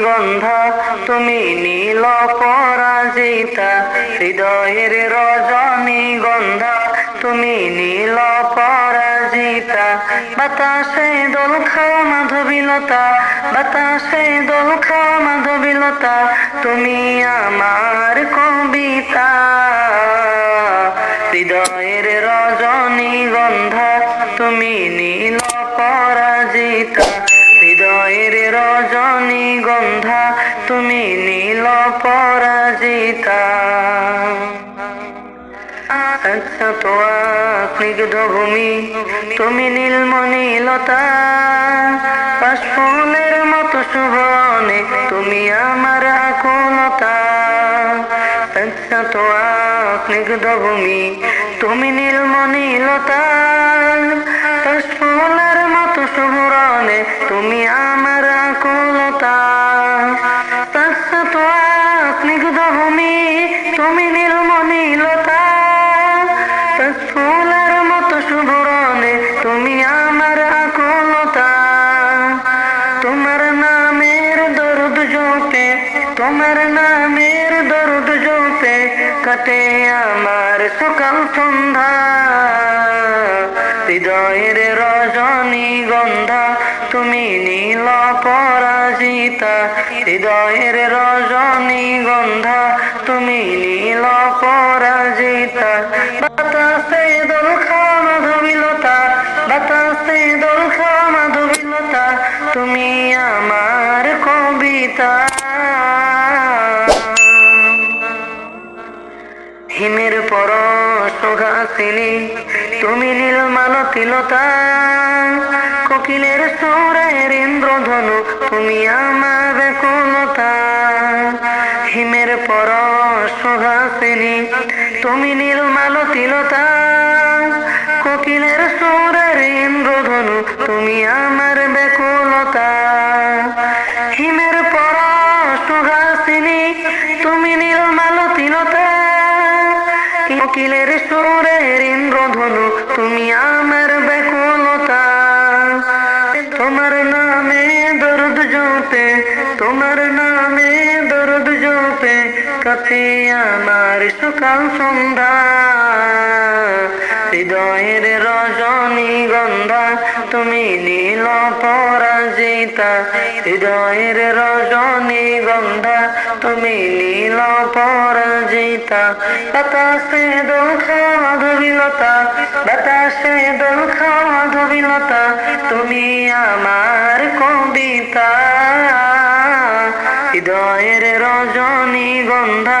গন্ধা, তুমি নীল পরাজিতা। হৃদয়ের রজনী গন্ধা, তুমি নীল পরাজিতা। বাতাসে দোল খাও মাধবীলতা, বাতাসে দোল খাও মাধবীলতা, তুমি আমার কবিতা। হৃদয়ের রজনী গন্ধা, তুমি হৃদয়ের রজনী গন্ধা, তুমি নীল পরাজিতা। আচ্ছা তো স্নিগ্ধ ভূমি তুমি নীলমণি লতা। পাশফুলের মতো শুভনে তুমি আমার আকুলতা। আচ্ছা তো স্নিগ্ধ ভূমি তুমি নীলমণি তুমি নীলমণি লতা ফুলের মতো শুভরণে তুমি আমার আকুলতা। তোমার নামের দরদ জোপে, তোমার নামের দরদ জোপে কাটে আমার সকাল সন্ধ্যা। হৃদয়ের তুমি নীল পরাজিতা, হৃদয়ের রজনী গন্ধা। তুমি নীল পরাজিতা, বাতাসে দোল খাওয়া মাধবীলতা, বাতাসে দোল মাধবীলতা। তুমি আমার কবিতা। হিমের পর সুঘাসিনী তুমি নীল মালতিলতা কোকিলের সুরের ইন্দ্রধনু, তুমি আমার ব্যাকুলতা হিমের পর সুঘাসিনী তুমি নীল মালতিলতা কোকিলের সুরের ইন্দ্রধনু, তুমি আমার ব্যাকুলতা। হিমের পর সুঘাসিনী তুমি নীল মালতিলতা কোকিলের সুরের ইন্দ্রধনু, তুমি আমার ব্যাকুলতা। তোমার নামে দরদ জোপে, তোমার নামে দরদ জোপে, কাছে আমার সকাল সন্ধ্যা। হৃদয়ের রজনী গন্ধা তুমি নীল পরাজিতা, হৃদয়ের রজনী গন্ধা। তুমি নীল পরাজিতা, বাতাসে খাওয়া মাধবীলতা বাতাসে খাওয়া মাধবীলতা তুমি আমার কবিতা, হৃদয়ের রজনী গন্ধা।